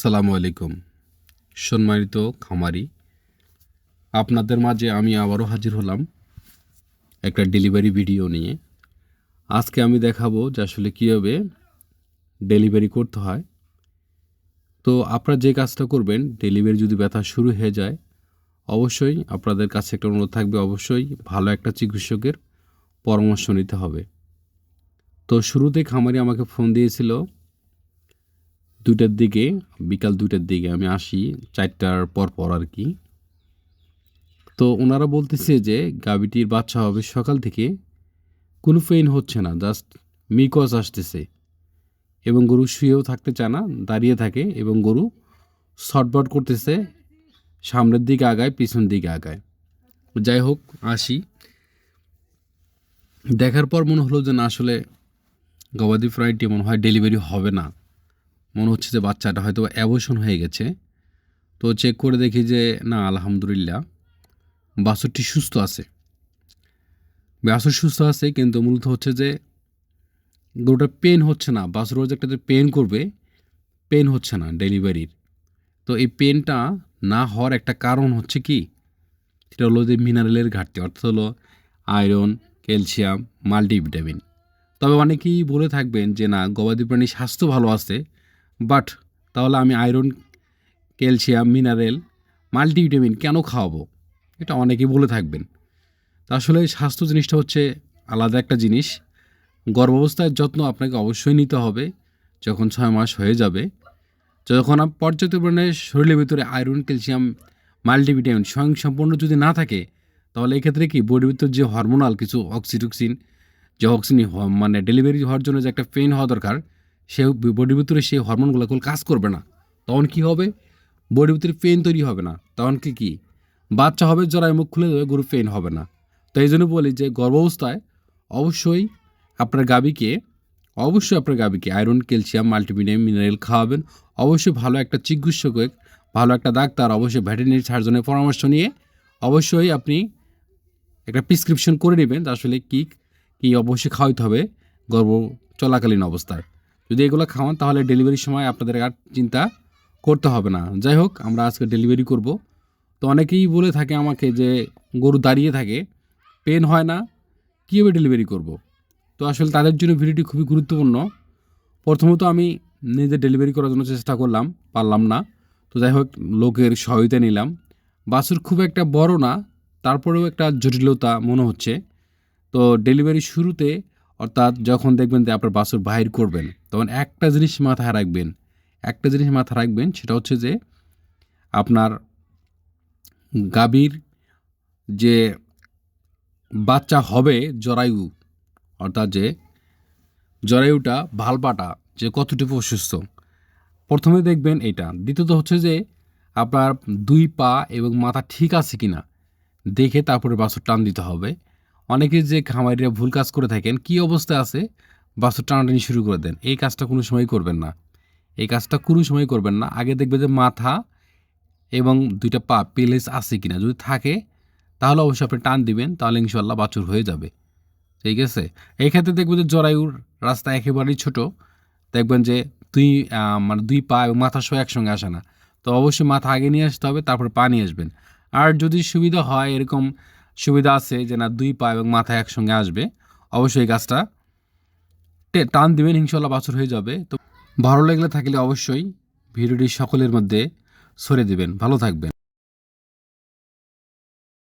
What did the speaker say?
আসসালামু আলাইকুম। সম্মানিত খামারি, আপনাদের মাঝে আমি আবারও হাজির হলাম একটা ডেলিভারি ভিডিও নিয়ে। আজকে আমি দেখাবো যে আসলে কীভাবে ডেলিভারি করতে হয়। তো আপনারা যে কাজটা করবেন, ডেলিভারি যদি ব্যথা শুরু হয়ে যায়, অবশ্যই আপনাদের কাছে একটা অনুরোধ থাকবে, অবশ্যই ভালো একটা চিকিৎসকের পরামর্শ নিতে হবে। তো শুরুতে খামারি আমাকে ফোন দিয়েছিল দুইটার দিকে, বিকাল দুইটার দিকে আমি আসি, চারটার পর পর আর কি। তো ওনারা বলতেছে যে গাবিটির বাচ্চা হবে সকাল থেকে, কোনো পেইন হচ্ছে না, জাস্ট মিকস আসতেছে। এবং গরু শুয়েও থাকতে চায় না, দাঁড়িয়ে থাকে, এবং গরু শর্টবট করতেছে, সামনের দিকে আগায়, পিছন দিকে আগায়। যাই হোক, আসি। দেখার পর মনে হলো যে না, আসলে গবাদি ফ্রাইটি মনে হয় ডেলিভারি হবে না। মনে হচ্ছে যে বাচ্চাটা হয়তো অ্যাবর্শন হয়ে গেছে। তো চেক করে দেখি যে, না, আলহামদুলিল্লাহ, বাছুরটি সুস্থ আছে। বাছুর সুস্থ আছে, কিন্তু মূলত হচ্ছে যে, গরুটা পেন হচ্ছে না। বাছুর যে একটা যে পেন করবে পেন হচ্ছে না ডেলিভারির তো এই পেনটা না হওয়ার একটা কারণ হচ্ছে কি? সেটা হলো যে মিনারেলের ঘাটতি, অর্থাৎ হলো আয়রন ক্যালসিয়াম মাল্টিভিটামিন তবে অনেকেই বলে থাকবেন যে, না, গবাদি প্রাণীর স্বাস্থ্য ভালো আছে বাট তাহলে আমি আয়রন, ক্যালসিয়াম, মিনারেল, মাল্টিভিটামিন কেন খাওয়াবো? এটা অনেকেই বলে থাকবেন। তা আসলে স্বাস্থ্য জিনিসটা হচ্ছে আলাদা একটা জিনিস। গর্ভাবস্থায় যত্ন আপনাকে অবশ্যই নিতে হবে যখন ছয় মাস হয়ে যাবে। যখন পর্যাপ্ত পরিমাণে শরীরের ভিতরে আয়রন, ক্যালসিয়াম, মাল্টিভিটামিন স্বয়ংসম্পূর্ণ যদি না থাকে, তাহলে এক্ষেত্রে কি বডির ভিতর যে হরমোনাল কিছু অক্সিটক্সিন যে অক্সিন মানে ডেলিভারি হওয়ার জন্য যে একটা পেন হওয়া দরকার সে বডির ভিতরে সেই হরমোনগুলো কাজ করবে না। তখন কি হবে? বডির ভিতরে পেন তৈরি হবে না। তখন কি কি? বাচ্চা হবে জরায় মুখ খুলে দেবে গরু পেন হবে না। তো এই জন্য বলি যে গর্ভাবস্থায় অবশ্যই আপনার গাবিকে অবশ্যই আপনার গাবিকে আয়রন ক্যালসিয়াম মাল্টিভিটামিন মিনারেল খাওয়াবেন। অবশ্যই ভালো একটা চিকিৎসকের ভালো একটা ডাক্তার, অবশ্যই ভেটেরিনারি সার্জনের পরামর্শ নিয়ে অবশ্যই আপনি একটা প্রেসক্রিপশন করে নেবেন। আসলে কী কী অবশ্যই খাওয়াইতে হবে গর্ভ চলাকালীন অবস্থায়। যদি এগুলো খাওয়ান, তাহলে ডেলিভারির সময় আপনাদের আর চিন্তা করতে হবে না। যাই হোক, আমরা আজকে ডেলিভারি করব। তো অনেকেই বলে থাকে আমাকে যে, গরু দাঁড়িয়ে থাকে পেন হয় না, কীভাবে ডেলিভারি করব। তো আসলে তাদের জন্য ভিডিওটি খুবই গুরুত্বপূর্ণ। প্রথমত আমি নিজে ডেলিভারি করার জন্য চেষ্টা করলাম, পারলাম না। তো যাই হোক, লোকের সহায়তা নিলাম। বাসুর খুব একটা বড় না, তারপরেও একটা জটিলতা মনে হচ্ছে। তো ডেলিভারি শুরুতে অর্থাৎ যখন দেখবেন যে আপনার বাসুর বাহির করবেন, তখন একটা জিনিস মাথায় রাখবেন, একটা জিনিস মাথায় রাখবেন, সেটা হচ্ছে যে আপনার গাভীর যে বাচ্চা হবে জরায়ু, অর্থাৎ যে জরায়ুটা, ভালপাটা, যে কতটুকু অসুস্থ, প্রথমে দেখবেন এটা। দ্বিতীয়ত হচ্ছে যে আপনার দুই পা এবং মাথা ঠিক আছে কি না দেখে তারপরে বাছুর টান দিতে হবে। অনেকে যে খামারিরা ভুল কাজ করে থাকেন, কি অবস্থা আছে? বাছুর টানাটানি শুরু করে দেন। এই কাজটা কোনো সময় করবেন না। এই কাজটা কোনো সময় করবেন না। আগে দেখবে যে মাথা এবং দুইটা পা পেলেস আছে কি না যদি থাকে, তাহলে অবশ্যই আপনি টান দিবেন, তাহলে ইনশাল্লাহ বাছুর হয়ে যাবে। ঠিক আছে? এই ক্ষেত্রে দেখবেন যে জরায়ুর রাস্তা একেবারেই ছোট। দেখবেন যে দুই মানে দুই পা এবং মাথা সহ একসঙ্গে আসে না। তো অবশ্যই মাথা আগে নিয়ে আসতে হবে, তারপর পা নিয়ে আসবেন। আর যদি সুবিধা হয়, এরকম সুবিধা আছে যে না দুই পা এবং মাথা একসঙ্গে আসবে। অবশ্যই গাছটা টান দিবেন, ইনশাল্লাহ বাছর হয়ে যাবে। তো ভালো লাগলে থাকলে অবশ্যই ভিডিওটি সকলের মধ্যে সরে দেবেন। ভালো থাকবেন।